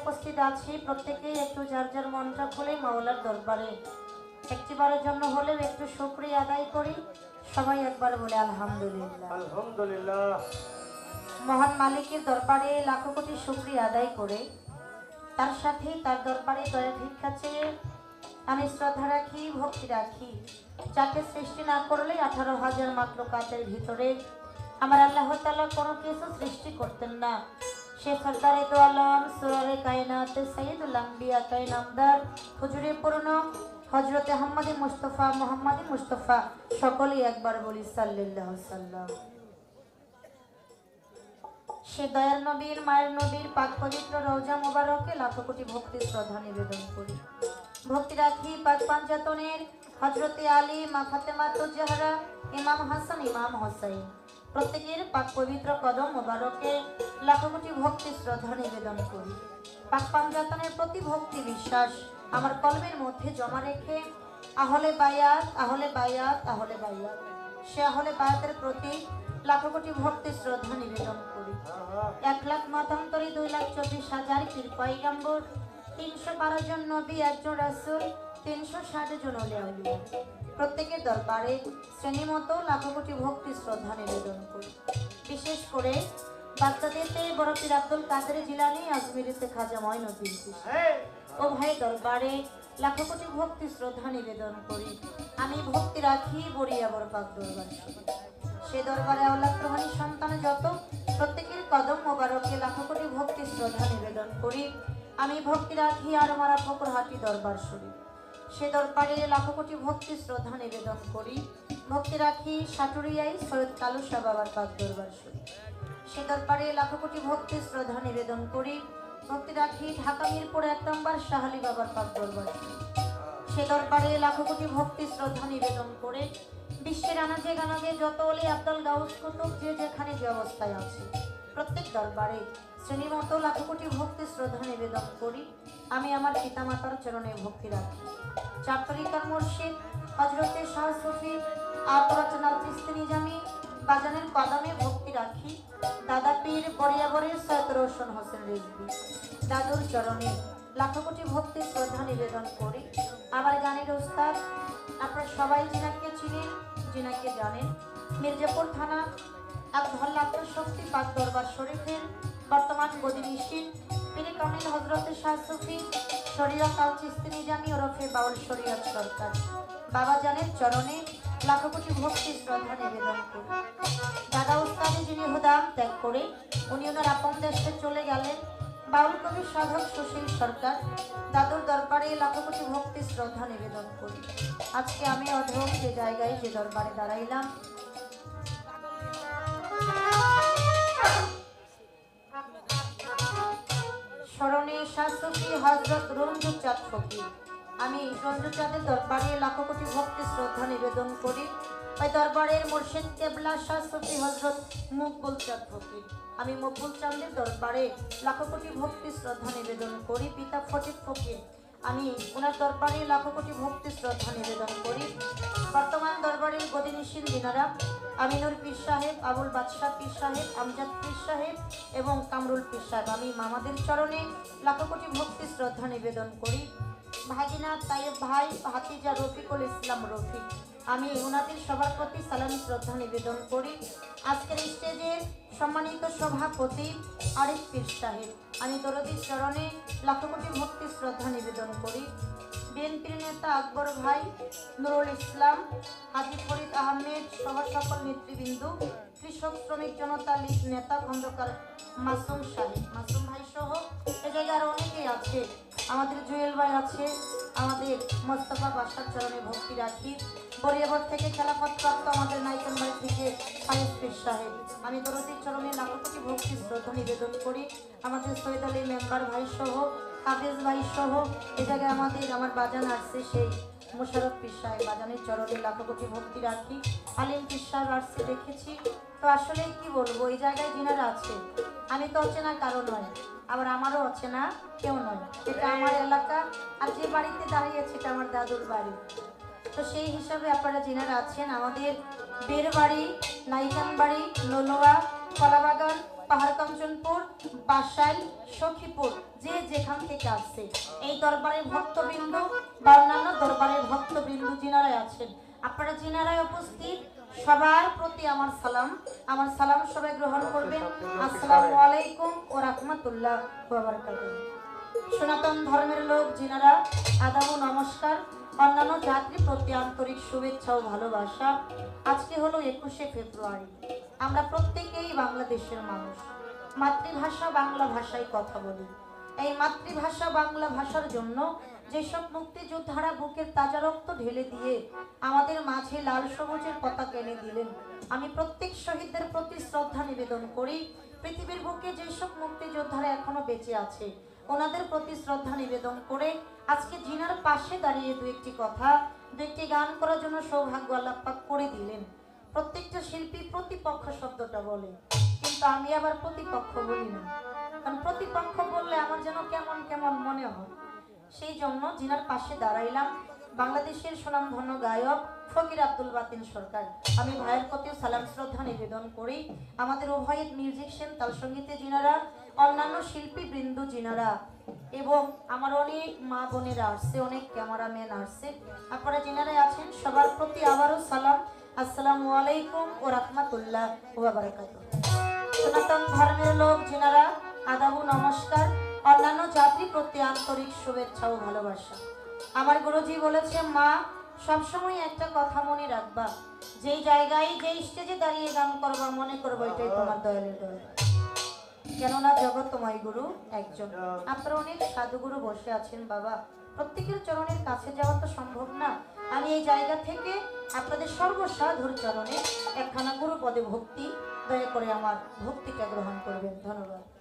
উপস্থিত আছি প্রত্যেকেই একটু যার যার মনটা খুলে মাওলার দরবারে। একটিবারের জন্য হলেও একটু শুক্রিয়া আদায় করি। সবাই একবার বলে আলহামদুলিল্লাহ। আলহামদুলিল্লাহ। মহান মালিকের দরবারে লাখো কোটি শুক্রিয়া আদায় করে। তার সাথে তার দরবারে দয়া ভিক্ষা চেয়ে আমি শ্রদ্ধা রাখি ভক্তি রাখি। যাকে সৃষ্টি না করলে আঠারো হাজার মাত্র কাজের ভিতরে আমার আল্লাহ তালা কোনো কিছু সৃষ্টি করতেন না। সে সরদারে তো আলম সুরারে কায়নাত সৈয়দুল আম্বিয়া কায়নামদার হুজুরে পূর্ণ হজরত আহম্মদী মুস্তফা, মোহাম্মদী মুস্তফা, সকলেই একবার বলি সাল্লাল্লাহু সাল্লাম সে দয়ার নবীর, মায়ের নবীর, পাক পবিত্র রওজা মোবারকে লাখো কোটি ভক্তি শ্রদ্ধা নিবেদন করি। ভক্তি রাখি পাক পাঞ্জাতনের হজরতে আলী, মা ফাতেমা জাহরা ইমাম হাসান, ইমাম হোসাইন। প্রত্যেকের পাক পবিত্র কদম মোবারকে লাখো কোটি ভক্তি শ্রদ্ধা নিবেদন করি। পাক পাঞ্জাতনের প্রতি ভক্তি বিশ্বাস আমার কলমের মধ্যে জমা রেখে, আহলে বায়াত আহলে বায়াত আহলে বায়াত। সে আহলে বায়াতের প্রতি লাখো কোটি ভক্তি শ্রদ্ধা নিবেদন করি। এক লাখ মতান্তরে দুই লাখ চব্বিশ হাজার পীর পয়গাম্বর, তিনশো বারো জন নবী, একজন রাসুল, তিনশো ষাট জন অলিয়া। প্রত্যেকের দরবারে শ্রেণি মতো লাখো কোটি ভক্তি শ্রদ্ধা নিবেদন করি। বিশেষ করে বাচ্চাদেরতে বড় পীর আব্দুল কাদের জিলানি আজমিরিতে খাজা ময়নউদ্দিন চিশতি। ও ভাই দরবারে লাখো কোটি ভক্তি শ্রদ্ধা নিবেদন করি। আমি ভক্তি রাখি বরিয়াবর পাক দরবার। সে দরবারে আওলাদ প্রমাণী সন্তান যত প্রত্যেকের কদম মোবারকে লাখো কোটি ভক্তি শ্রদ্ধা নিবেদন করি। আমি ভক্তি রাখি আর মারা ফকরহাটি দরবার শরীফ। সে দরবারে লাখো কোটি ভক্তি শ্রদ্ধা নিবেদন করি। ভক্তি রাখি সাটুরিয়াই সৈয়দ কালুসা বাবার পাক দরবার সে দরবারে লাখো কোটি ভক্তি শ্রদ্ধা নিবেদন করি। ভক্তি রাখি ঢাকা মিরপুর এক নম্বর শাহালি বাবার পাক দরবার সে দরবারে লাখো কোটি ভক্তি শ্রদ্ধা নিবেদন করে। বিশ্বের আনাজে গানাজে যত অলি আব্দুল গাউস কুতুব যে যেখানে যে অবস্থায় আছে। প্রত্যেক দরবারে শ্রেণীমতো লাখো কোটি ভক্তি শ্রদ্ধা নিবেদন করি। আমি আমার পিতামাতার চরণে ভক্তি রাখি। চার তরিকার মুর্শিদ হজরতে শাহ সফি আতরচনা চিস্তি নিজামি, বাজানের কদমে ভক্তি রাখি। দাদা পীর বরিয়াবরের সৈয়দ রোশন হোসেন রিজভি। দাদুর চরণে লাখো কোটি ভক্তি শ্রদ্ধা নিবেদন করি। আমার গানের উস্তাদ আপনারা সবাই জিনাকে চিনেন জিনাকে জানেন, মির্জাপুর থানা এক ধল্লাপুর শক্তি পাক দরবার শরীফের বর্তমান গদিনিশীন তিনি কামিল হজরতের শাহ সুফি শরীয়ত আল চিস্তি নিজামি ওরফে বাউল শরীয়ত সরকার। বাবা জানের চরণে লাখো কোটি ভক্তি শ্রদ্ধা নিবেদন করি। দাদা উস্তাদে যিনি হুদাম ত্যাগ করে উনি ওনার আপন দেশে চলে গেলেন বাউল কবি সাধক সুশীল সরকার। দাদুর দরবারে লাখো কোটি ভক্তি শ্রদ্ধা নিবেদন করি। আজকে আমি অধম যে জায়গায়, যে দরবারে দাঁড়াইলাম রঞ্জু চাঁদ ফকির। আমি রঞ্জু চাঁদের দরবারে লাখো কোটি ভক্তি শ্রদ্ধা নিবেদন করি। ওই দরবারের মুর্শিদ কেবলা শাশ্বতী হজরত মকবুল চাঁদ ফকির। আমি মকবুল চাঁদের দরবারে লাখো কোটি ভক্তি শ্রদ্ধা নিবেদন করি, পিতা ফটিক ফকির। আমি ওনার দরবারে লাখো কোটি ভক্তি শ্রদ্ধা নিবেদন করি। দরবারের দিনারা আমিনুর পীর সাহেব, আবুল বাদশাহ পীর সাহেব, আমজাদ পীর সাহেব এবং কামরুল পীর সাহেব। আমি মামাদের চরণে লাখো কোটি ভক্তি শ্রদ্ধা নিবেদন করি। ভাগিনা তাইব ভাই হাতিজা রফিকুল ইসলাম রফিক। আমি ওনাদের সবার প্রতি সালামি শ্রদ্ধা নিবেদন করি। আজকের স্টেজের সম্মানিত সভাপতি আরিফ পীর সাহেব। আমি দরদির চরণে লাখো কোটি ভক্তি শ্রদ্ধা নিবেদন করি। বিএনপির নেতা আকবর ভাই, নুরুল ইসলাম, হাজি ফরিদ আহমেদ সহ সকল নেতৃবৃন্দ, কৃষক, শ্রমিক জনতা লীগ নেতা খন্দকার মাসুম সাহেব মাসুম ভাই সহ এ জায়গায় আরও অনেকেই আছে। আমাদের জুয়েল ভাই আছে, আমাদের মোস্তফা বাসার চরণে ভক্তি রাখি। বরিয়াবর থেকে খেলাফত প্রাপ্ত আমাদের নাইকন ভাই থেকে ফাইজ পীর সাহেব। আমি দরদির চরণে লাখো কোটি ভক্তি শ্রদ্ধা নিবেদন করি। আমাদের সৈয়দ আলী মেম্বার ভাই সহ কাবেজ ভাই সহ এ জায়গায় আমাদের আমার বাজান আসছে, সেই মোশারফ সাহেব বাজানের চরণে লাখো কোটি ভক্তি রাখি। আলিম সাহেব আসছে, দেখেছি। তো আসলে কি বলব, এই জায়গায় যিনারা আছে আমি তো অচেনা কারও নয়, আবার আমারও অচেনা কেউ নয়। এটা আমার এলাকা, আর যে বাড়িতে দাঁড়িয়েছে এটা আমার দাদুর বাড়ি। তো সেই হিসাবে আপনারা যিনারা আছেন, আমাদের বের বাড়ি নাইকান বাড়ি নলোয়া কলাবাগান, পাহাড় বাসাইল সখীপুর, যে যেখান থেকে আসছে। এই দরবারের ভক্তবৃন্দ বা অন্যান্য দরবারের ভক্তবৃন্দ যিনারাই আছেন, আপনারা যিনারাই উপস্থিত, সবার প্রতি আমার সালাম। আমার সালাম সবাই গ্রহণ করবেন। আসসালামু আলাইকুম ও রাহমাতুল্লাহ সনাতন ধর্মের লোক যিনারা, আদাব ও নমস্কার। অন্যান্য যাত্রী প্রতি আন্তরিক শুভেচ্ছা ও ভালোবাসা। আজকে হলো একুশে ফেব্রুয়ারি। আমরা প্রত্যেকেই বাংলাদেশের মানুষ। মাতৃভাষা বাংলা ভাষায় কথা বলি। এই মাতৃভাষা বাংলা ভাষার জন্য যেসব মুক্তিযোদ্ধারা বুকের তাজা রক্ত ঢেলে দিয়ে আমাদের মাঝে লাল সবুজের পতাকা এনে দিলেন, আমি প্রত্যেক শহীদদের প্রতি শ্রদ্ধা নিবেদন করি, পৃথিবীর বুকে যেসব মুক্তিযোদ্ধারা এখনও বেঁচে আছে, ওনাদের প্রতি শ্রদ্ধা নিবেদন করে আজকে জিনার পাশে দাঁড়িয়ে দু একটি কথা দু একটি গান করার জন্য সৌভাগ্য আল্লাপাক করে দিলেন। প্রত্যেকটা শিল্পী প্রতিপক্ষ শব্দটা বলে। কিন্তু আমি আবার প্রতিপক্ষ বলি না। কারণ প্রতিপক্ষ বললে আমার যেন কেমন কেমন মনে হয়। সেই জন্য জিনার পাশে দাঁড়াইলাম। বাংলাদেশের সুনামধন্য গায়ক ফকির আব্দুল বাতিন সরকার। আমি ভাইয়ের প্রতিও সালাম, শ্রদ্ধা নিবেদন করি। আমাদের উভয়ের মিউজিশিয়ান তাল সঙ্গীতে জিনারা, অন্যান্য শিল্পী বৃন্দ জিনারা এবং আমার অনেক মা বোনেরা আসছে, অনেক ক্যামেরাম্যান আসছে। আপনারা যিনারা আছেন, সবার প্রতি আবারও সালাম। আসসালামু আলাইকুম ও রহমতুল্লাহ ওয়া সনাতন ধর্মের লোক যিনারা আদাবু, নমস্কার, অন্যান্য জাতি প্রতি আন্তরিক শুভেচ্ছা ও ভালোবাসা। আমার গুরুজি বলেছে, মা, সবসময় একটা কথা মনে রাখবা। যেই জায়গায়, যেই স্টেজে দাঁড়িয়ে গান করবা, মনে করব এটাই তোমার দয়ালের দয়া। কেননা জগৎময় গুরু একজন। আপনারা অনেক সাধুগুরু বসে আছেন, বাবা। প্রত্যেকের চরণের কাছে যাওয়া তো সম্ভব না। আমি এই জায়গা থেকে আপনাদের সর্বসাধুর চরণে একখানা গুরু পদে ভক্তি দয়া করে আমার ভক্তিটা গ্রহণ করবেন। ধন্যবাদ।